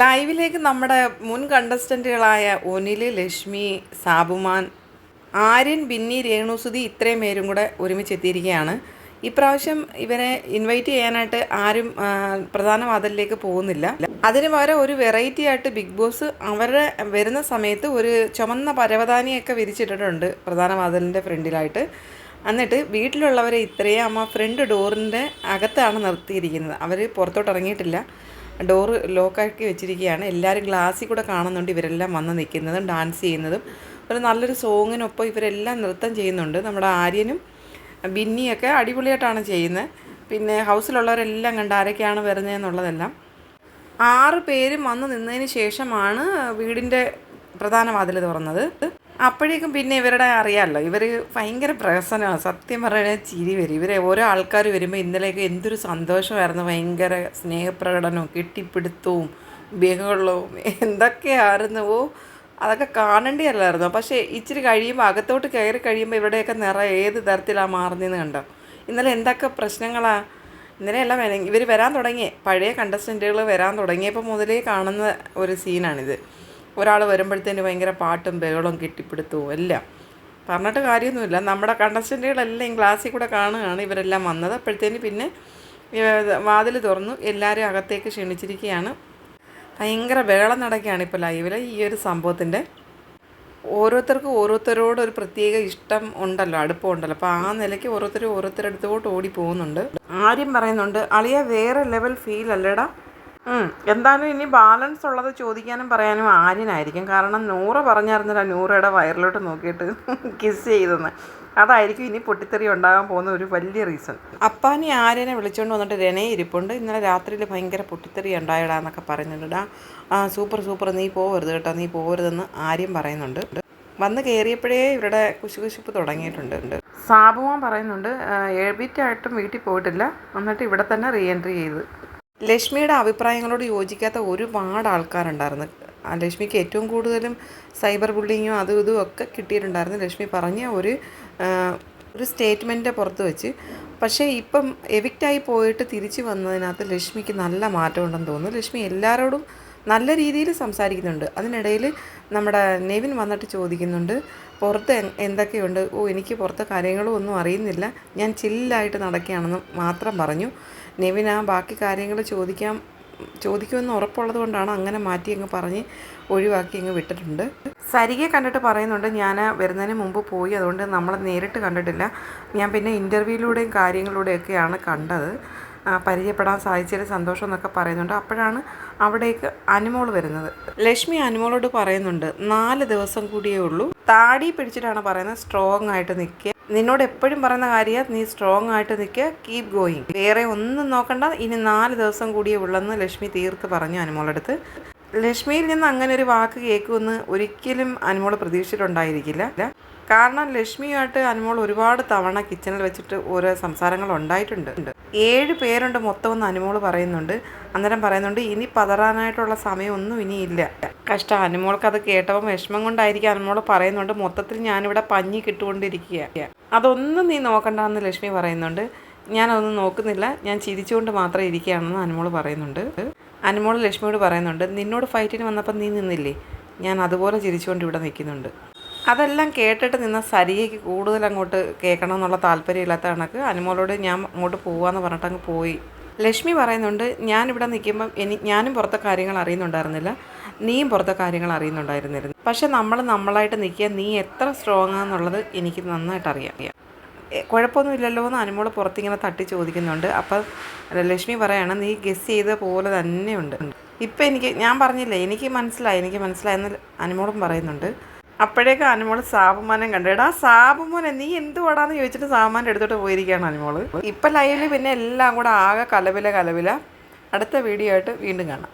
ലൈവിലേക്ക് നമ്മുടെ മുൻ കണ്ടസ്റ്റന്റുകളായ ഒനിൽ ലക്ഷ്മി സാബുമാൻ ആര്യൻ ബിന്നി രേണുസുതി ഇത്രയും പേരും കൂടെ ഒരുമിച്ച് എത്തിയിരിക്കുകയാണ് ഇപ്രാവശ്യം ഇവരെ ഇൻവൈറ്റ് ചെയ്യാനായിട്ട് ആരും പ്രധാന വാതിലിലേക്ക് പോകുന്നില്ല. അതിന് പകരം ഒരു വെറൈറ്റി ആയിട്ട് ബിഗ് ബോസ് അവരുടെ വരുന്ന സമയത്ത് ഒരു ചുമന്ന പരവതാനിയൊക്കെ വിരിച്ചിട്ടിട്ടുണ്ട് പ്രധാന വാതിലിന്റെ ഫ്രണ്ടിലായിട്ട്. എന്നിട്ട് വീട്ടിലുള്ളവരെ ഇത്രയും അമ്മ ഫ്രണ്ട് ഡോറിന്റെ അകത്താണ് നിർത്തിയിരിക്കുന്നത്. അവർ പുറത്തോട്ട് ഇറങ്ങിയിട്ടില്ല. ഡോറ് ലോക്കാക്കി വെച്ചിരിക്കുകയാണ്. എല്ലാവരും ഗ്ലാസ്സിൽ കൂടെ കാണുന്നുണ്ട് ഇവരെല്ലാം വന്ന് നിൽക്കുന്നതും ഡാൻസ് ചെയ്യുന്നതും. ഒരു നല്ലൊരു സോങ്ങിനൊപ്പം ഇവരെല്ലാം നൃത്തം ചെയ്യുന്നുണ്ട്. നമ്മുടെ ആര്യനും ബിന്നിയൊക്കെ അടിപൊളിയായിട്ടാണ് ചെയ്യുന്നത്. പിന്നെ ഹൗസിലുള്ളവരെല്ലാം കണ്ട് ആരൊക്കെയാണ് വരുന്നതെന്നുള്ളതെല്ലാം ആറ് പേരും വന്ന് നിന്നതിന് ശേഷമാണ് വീടിന്റെ പ്രധാന വാതിൽ തുറന്നത്. അപ്പോഴേക്കും പിന്നെ ഇവരുടെ അറിയാമല്ലോ ഇവർ ഭയങ്കര പ്രഹസനമാണ്. സത്യം പറഞ്ഞാൽ ചിരി വരും. ഇവരെ ഓരോ ആൾക്കാർ വരുമ്പോൾ ഇന്നലെയൊക്കെ എന്തൊരു സന്തോഷമായിരുന്നു. ഭയങ്കര സ്നേഹപ്രകടനവും കെട്ടിപ്പിടുത്തവും ബഹളവും എന്തൊക്കെയായിരുന്നു. ഓ അതൊക്കെ കാണേണ്ടിയല്ലായിരുന്നു പക്ഷേ ഇച്ചിരി കഴിയുമ്പോൾ അകത്തോട്ട് കയറി കഴിയുമ്പോൾ ഇവിടെയൊക്കെ നിറ ഏത് തരത്തിലാണ് മാറുന്നതെന്ന് കണ്ടോ? ഇന്നലെ എന്തൊക്കെ പ്രശ്നങ്ങളാണ് ഇന്നലെ എല്ലാം ഇവർ വരാൻ തുടങ്ങിയേ പഴയ കണ്ടസ്റ്റന്റുകൾ വരാൻ തുടങ്ങിയപ്പോൾ മുതലേ കാണുന്ന ഒരു സീനാണിത് ഒരാൾ വരുമ്പോഴത്തേന് ഭയങ്കര പാട്ടും ബഹളവും കെട്ടിപ്പിടുത്തവും എല്ലാം. പറഞ്ഞിട്ട് കാര്യമൊന്നുമില്ല. നമ്മുടെ കണ്ടസ്റ്റന്റുകളെല്ലാം ക്ലാസ്സിൽ കൂടെ കാണുകയാണ് ഇവരെല്ലാം വന്നത്. അപ്പോഴത്തേന് പിന്നെ വാതിൽ തുറന്നു. എല്ലാവരും അകത്തേക്ക് ക്ഷണിച്ചിരിക്കുകയാണ്. ഭയങ്കര ബഹളം നടക്കുകയാണ് ഇപ്പോൾ ലൈവിൽ ഈ ഒരു സംഭവത്തിന്റെ. ഓരോരുത്തർക്കും ഓരോരുത്തരോട് ഒരു പ്രത്യേക ഇഷ്ടം ഉണ്ടല്ലോ അടുപ്പമുണ്ടല്ലോ അപ്പോൾ ആ നിലയ്ക്ക് ഓരോരുത്തരും ഓരോരുത്തരടുത്തോട്ട് ഓടി പോകുന്നുണ്ട് ആരും പറയുന്നുണ്ട് അളിയ വേറെ ലെവൽ ഫീൽ അല്ലേടാ. എന്തായാലും ഇനി ബാലൻസ് ഉള്ളത് ചോദിക്കാനും പറയാനും ആര്യനായിരിക്കും. കാരണം നൂറ് പറഞ്ഞായിരുന്നില്ല നൂറയുടെ വയറിലോട്ട് നോക്കിയിട്ട് കിസ് ചെയ്തെന്ന്. അതായിരിക്കും ഇനി പൊട്ടിത്തെറി ഉണ്ടാകാൻ പോകുന്ന ഒരു വലിയ റീസൺ അപ്പാനി ആര്യനെ വിളിച്ചുകൊണ്ട് വന്നിട്ട് രനേ ഇരിപ്പുണ്ട്. ഇന്നലെ രാത്രിയിൽ ഭയങ്കര പൊട്ടിത്തെറി ഉണ്ടായിടാ എന്നൊക്കെ ആ സൂപ്പർ സൂപ്പർ നീ പോകരുത് കേട്ടോ നീ പോകരുതെന്ന് ആര്യം പറയുന്നുണ്ട്. വന്ന് കയറിയപ്പോഴേ ഇവരുടെ കുശുകുശുപ്പ് തുടങ്ങിയിട്ടുണ്ട്. സാബുവാൻ പറയുന്നുണ്ട് എഴുപിറ്റായിട്ടും വീട്ടിൽ പോയിട്ടില്ല. എന്നിട്ട് ഇവിടെ തന്നെ റീ എൻട്രി ചെയ്ത്. ലക്ഷ്മിയുടെ അഭിപ്രായങ്ങളോട് യോജിക്കാത്ത ഒരുപാട് ആൾക്കാരുണ്ടായിരുന്നു. ലക്ഷ്മിക്ക് ഏറ്റവും കൂടുതലും സൈബർ ബുള്ളിങ്ങും അതും ഇതും ഒക്കെ കിട്ടിയിട്ടുണ്ടായിരുന്നു. ലക്ഷ്മി പറഞ്ഞ ഒരു ഒരു സ്റ്റേറ്റ്മെന്റ് പുറത്ത് വെച്ച്. പക്ഷേ ഇപ്പം എവിക്റ്റായി പോയിട്ട് തിരിച്ചു വന്നതിനകത്ത് ലക്ഷ്മിക്ക് നല്ല മാറ്റമുണ്ടെന്ന് തോന്നുന്നു. ലക്ഷ്മി എല്ലാവരോടും നല്ല രീതിയിൽ സംസാരിക്കുന്നുണ്ട്. അതിനിടയിൽ നമ്മുടെ നെവിൻ വന്നിട്ട് ചോദിക്കുന്നുണ്ട് പുറത്ത് എന്തൊക്കെയുണ്ട്? ഓ എനിക്ക് പുറത്തെ കാര്യങ്ങളും ഒന്നും അറിയുന്നില്ല. ഞാൻ ചില്ലായിട്ട് നടക്കുകയാണെന്ന് മാത്രം പറഞ്ഞു. നെവിൻ ആ ബാക്കി കാര്യങ്ങൾ ചോദിക്കാം ചോദിക്കുമെന്ന് ഉറപ്പുള്ളത് കൊണ്ടാണ് അങ്ങനെ മാറ്റി അങ്ങ് പറഞ്ഞ് ഒഴിവാക്കി അങ്ങ് വിട്ടിട്ടുണ്ട്. സരികെ കണ്ടിട്ട് പറയുന്നുണ്ട് ഞാൻ വരുന്നതിന് മുമ്പ് പോയി അതുകൊണ്ട് നമ്മൾ നേരിട്ട് കണ്ടിട്ടില്ല. ഞാൻ പിന്നെ ഇന്റർവ്യൂയിലൂടെയും കാര്യങ്ങളിലൂടെയൊക്കെയാണ് കണ്ടത്. പരിചയപ്പെടാൻ സാധിച്ചതിൽ സന്തോഷം എന്നൊക്കെ പറയുന്നുണ്ട്. അപ്പോഴാണ് അവിടേക്ക് അനുമോൾ വരുന്നത്. ലക്ഷ്മി അനുമോളോട് പറയുന്നുണ്ട് നാല് ദിവസം കൂടിയേ ഉള്ളൂ. താടി പിടിച്ചിട്ടാണ് പറയുന്നത് സ്ട്രോങ് ആയിട്ട് നിൽക്കുക നിന്നോട് എപ്പോഴും പറയുന്ന കാര്യം നീ സ്ട്രോങ് ആയിട്ട് നിൽക്കുക കീപ് ഗോയിങ് വേറെ ഒന്നും നോക്കണ്ട ഇനി നാല് ദിവസം കൂടിയേ ഉള്ളെന്ന് ലക്ഷ്മി തീർത്ത് പറഞ്ഞു അനുമോളടുത്ത്. ലക്ഷ്മിയിൽ നിന്ന് അങ്ങനെ ഒരു വാക്ക് കേൾക്കുമെന്ന് ഒരിക്കലും അനുമോൾ പ്രതീക്ഷിച്ചിട്ടുണ്ടായിരിക്കില്ല. കാരണം ലക്ഷ്മിയുമായിട്ട് അനുമോൾ ഒരുപാട് തവണ കിച്ചണിൽ വെച്ചിട്ട് ഓരോ സംസാരങ്ങൾ ഉണ്ടായിട്ടുണ്ട്. ഏഴ് പേരുണ്ട് മൊത്തം എന്ന് അനുമോൾ പറയുന്നുണ്ട്. അന്നേരം പറയുന്നുണ്ട് ഇനി പതറാനായിട്ടുള്ള സമയമൊന്നും ഇനിയില്ല കഷ്ടം. അനുമോൾക്ക് അത് കേട്ടപ്പോൾ വിഷമം കൊണ്ടായിരിക്കും അനുമോൾ പറയുന്നുണ്ട് മൊത്തത്തിൽ ഞാനിവിടെ പഞ്ഞി കിട്ടുകൊണ്ടിരിക്കുക അതൊന്നും നീ നോക്കണ്ടെന്ന് ലക്ഷ്മി പറയുന്നുണ്ട്. ഞാനതൊന്നും നോക്കുന്നില്ല. ഞാൻ ചിരിച്ചുകൊണ്ട് മാത്രം ഇരിക്കുകയാണെന്ന് അനുമോൾ പറയുന്നുണ്ട്. അനുമോൾ ലക്ഷ്മിയോട് പറയുന്നുണ്ട് നിന്നോട് ഫൈറ്റിന് വന്നപ്പോൾ നീ നിന്നില്ലേ? ഞാൻ അതുപോലെ ചിരിച്ചുകൊണ്ട് ഇവിടെ നിൽക്കുന്നുണ്ട്. അതെല്ലാം കേട്ടിട്ട് നിന്ന സരിയയ്ക്ക് കൂടുതൽ അങ്ങോട്ട് കേൾക്കണം എന്നുള്ള താല്പര്യമില്ലാത്ത കണക്ക് അനുമോളോട് ഞാൻ അങ്ങോട്ട് പോവാന്ന് പറഞ്ഞിട്ട് അങ്ങ് പോയി. ലക്ഷ്മി പറയുന്നുണ്ട് ഞാൻ ഇവിടെ നിൽക്കുമ്പം എനി ഞാനും പുറത്തെ കാര്യങ്ങൾ അറിയുന്നുണ്ടായിരുന്നില്ല. നീയും പുറത്തെ കാര്യങ്ങൾ അറിയുന്നുണ്ടായിരുന്നിരുന്നു. പക്ഷെ നമ്മൾ നമ്മളായിട്ട് നിൽക്കുക നീ എത്ര സ്ട്രോങ് ആണെന്നുള്ളത് എനിക്ക് നന്നായിട്ട് അറിയാം കുഴപ്പമൊന്നുമില്ലല്ലോ എന്ന് അനുമോൾ പുറത്തിങ്ങനെ തട്ടി ചോദിക്കുന്നുണ്ട്. അപ്പം ലക്ഷ്മി പറയാണ് നീ ഗസ് ചെയ്ത പോലെ തന്നെയുണ്ട് ഇപ്പം എനിക്ക് ഞാൻ പറഞ്ഞില്ലേ എനിക്ക് മനസ്സിലായി എനിക്ക് മനസ്സിലായെന്ന് അനുമോളും പറയുന്നുണ്ട്. അപ്പോഴേക്കും അനുമോൾ സാബുമാനം കണ്ടു. എടാ സാബുമോനെ നീ എന്തുവാടാന്ന് ചോദിച്ചിട്ട് സാബുമാന്റെ അടുത്തോട്ട് പോയിരിക്കുകയാണ് അനുമോൾ. ഇപ്പം ലൈവിൽ പിന്നെ എല്ലാം കൂടെ ആകെ കലവില കലവില അടുത്ത വീഡിയോ ആയിട്ട് വീണ്ടും കാണാം.